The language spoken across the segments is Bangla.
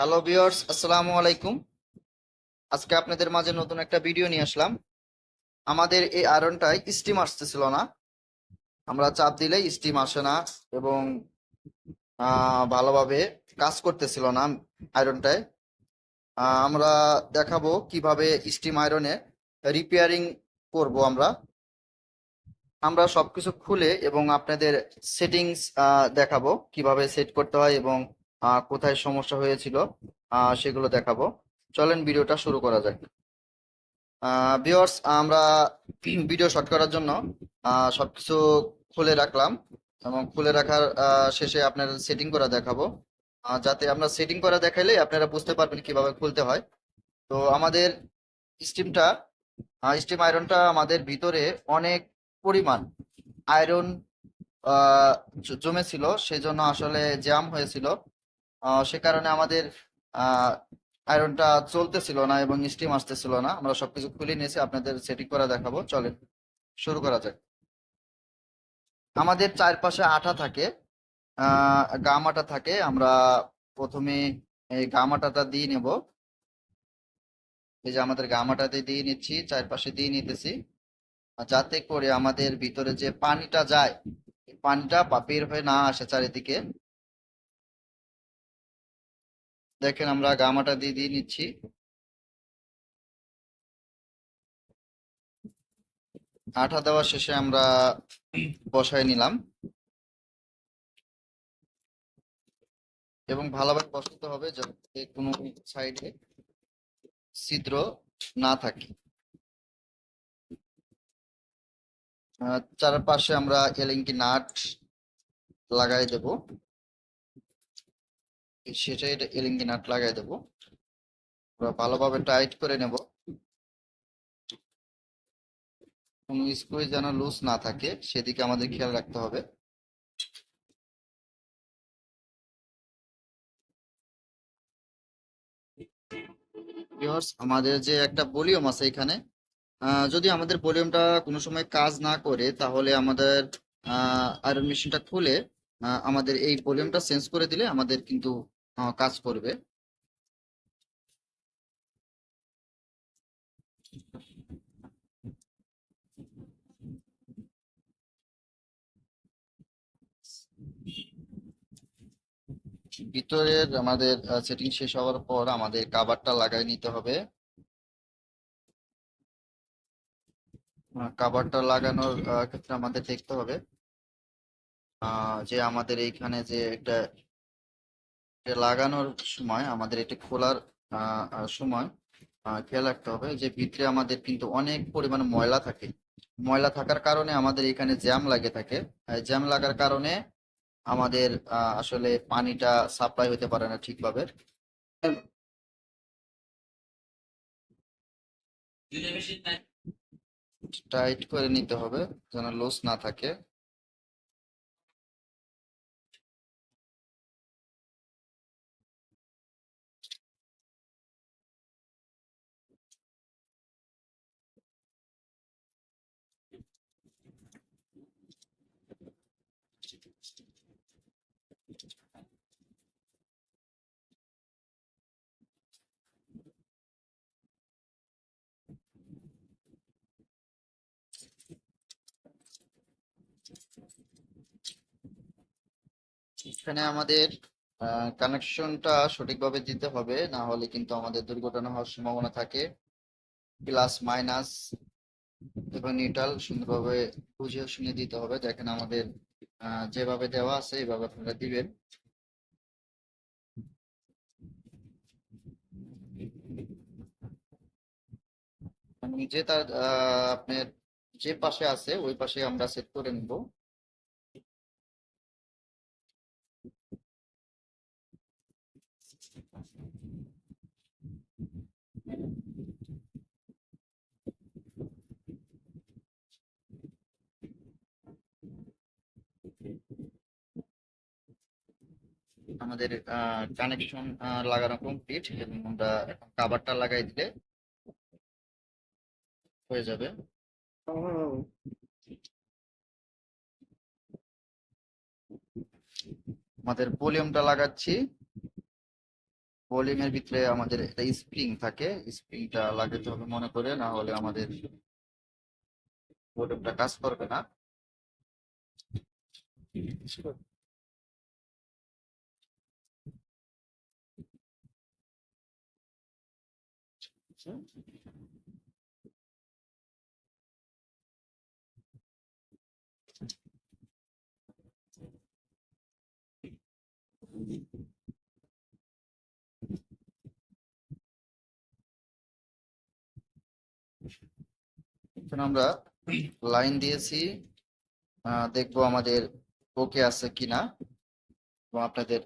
হ্যালো ভিউয়ার্স আসসালামু আলাইকুম। আজকে আপনাদের মাঝে নতুন একটা ভিডিও নিয়ে আসলাম। আমাদের এই আয়রনটায় স্টিম আসতেছিল না। আমরা চাপ দিলে স্টিম আসে না এবং ভালোভাবে কাজ করতেছিল না আয়রনটায় আমরা দেখাবো কীভাবে স্টিম আয়রনে রিপেয়ারিং করব আমরা। আমরা সবকিছু খুলে এবং আপনাদের সেটিংস দেখাবো কীভাবে সেট করতে হয় এবং কোথায় সমস্যা হয়েছিল সেগুলো দেখাবো। চলেন ভিডিওটা শুরু করা যাক। ভিউয়ার্স আমরা ভিডিও শর্ট করার জন্য সবকিছু খুলে রাখলাম এবং খুলে রাখার শেষে আপনার সেটিং করা দেখাবো। যাতে আমরা সেটিং করা দেখাইলে আপনারা বুঝতে পারবেন কীভাবে খুলতে হয়। তো আমাদের স্টিমটা স্টিম আয়রনটা আমাদের ভিতরে অনেক পরিমাণ আয়রন জমেছিল, সেজন্য আসলে জ্যাম হয়েছিল। সে কারণে আমাদের আয়রনটা চলতেছিল না এবং স্টিম আসতেছিল না। আমরা সবকিছু খুলে নিয়েছি, আপনাদের সেটিং করা দেখাবো। চলেন, শুরু করা যাক। আমাদের চারপাশে আঠা থাকে গাম আঠা থাকে। আমরা প্রথমে এই গাম আঠাটা দিয়ে নেব। এই যে আমাদের গাম আঠাতে দিয়ে নিচ্ছি, চারপাশে দিয়ে নিতেছি। যাতে করে আমাদের ভিতরে যে পানিটা যায় পানিটা বা- বের হয়ে না আসে চারিদিকে দেখেন আমরা গামাটা দিয়ে দিয়ে নিচ্ছি। আঠা দেওয়া শেষে আমরা বসায় নিলাম। এবং ভালোভাবে বসাতে হবে যাতে কোনো সাইডে ছিদ্র না থাকে। চারপাশে আমরা এলিঙ্কি নাট লাগাই দেব। সেটা এটা এলিঙ্কি নাট লাগাই দেব। আমরা ভালোভাবে টাইট করে নেব। কোনো স্ক্রু যেন লুজ না থাকে সেদিকে আমাদের খেয়াল রাখতে হবে। আমাদের যে একটা ভলিউম আছে এখানে আহ, যদি আমাদের ভলিউমটা কোনো সময় কাজ না করে তাহলে আমাদের আয়রন মেশিনটা খুলে আহ, আমাদের এই ভলিউমটা চেঞ্জ করে দিলে আমাদের কিন্তু কাজ করবে। ভিতরের আমাদের সেটিং শেষ হওয়ার পর আমাদের কাভারটা লাগাই নিতে হবে। কাভারটা লাগানোর ক্ষেত্রে আমাদের দেখতে হবে। যে আমাদের এইখানে যে একটা লাগানোর সময় আমাদের এটা খোলার সময় আহ, খেয়াল রাখতে হবে যে ভিতরে আমাদের কিন্তু অনেক পরিমাণ ময়লা থাকে। ময়লা থাকার কারণে আমাদের এখানে জ্যাম লাগে থাকে। জ্যাম লাগার কারণে আমাদের আসলে পানিটা সাপ্লাই হতে পারে না ঠিকভাবে। টাইট করে নিতে হবে যেন লুজ না থাকে। এখানে আমাদের কানেকশনটা সঠিকভাবে দিতে হবে, না হলে কিন্তু আমাদের দুর্ঘটনা হওয়ার সম্ভাবনা থাকে। প্লাস মাইনাস এবং নিউট্রাল সুন্দরভাবে বুঝিয়ে শুনে দিতে হবে, দেখেন আমাদের যেভাবে দেওয়া আছে এইভাবে আপনারা দিবেন। নিজে তার আপনার যে পাশে আছে, ওই পাশে আমরা সেট করে নিব। আমাদের কানেকশন লাগানো কমপ্লিট এবং আমরা এখন কাভারটা লাগাই দিলে হয়ে যাবে। আমাদের ভলিউমটা লাগাচ্ছি। ভলিউমের ভিতরে আমাদের একটা স্প্রিং থাকে। স্প্রিংটা লাগাতে হবে মনে করে, না হলে আমাদের ভলিউমটা কাজ করবে না। এখন আমরা লাইন দিয়েছি। দেখব আমাদের ওকে আছে কিনা। এবং আপনাদের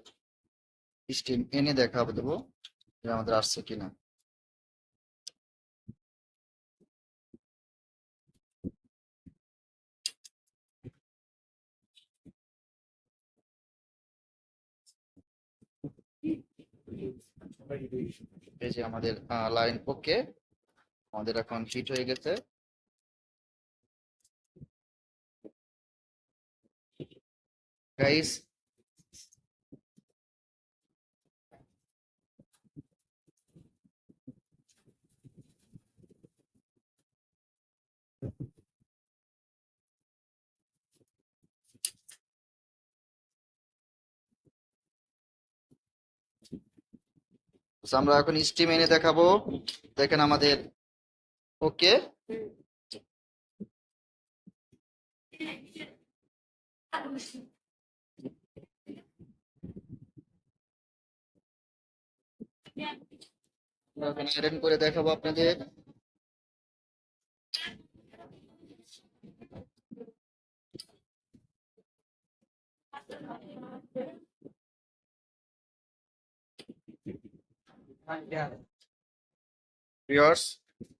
স্টিম এনে দেখাবো, দেবো যে আমাদের আসছে কিনা। এই যে আমাদের লাইন ওকে। আমাদের এখন হিট হয়ে গেছে। গাইস আমরা এখন স্টিম এনে দেখাবো। দেখেন আমাদের। ওকে এখন আয়রন করে দেখাবো আপনাদের।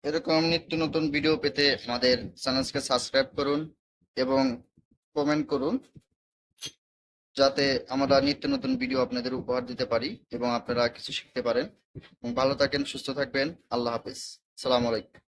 এরকম নিত্য নতুন ভিডিও পেতে আমাদের চ্যানেলকে সাবস্ক্রাইব করুন এবং কমেন্ট করুন। যাতে আমরা নিত্য নতুন ভিডিও আপনাদের উপহার দিতে পারি এবং আপনারা কিছু শিখতে পারেন। ভালো থাকেন, সুস্থ থাকবেন। আল্লাহ হাফিজ। সালাম আলাইকুম।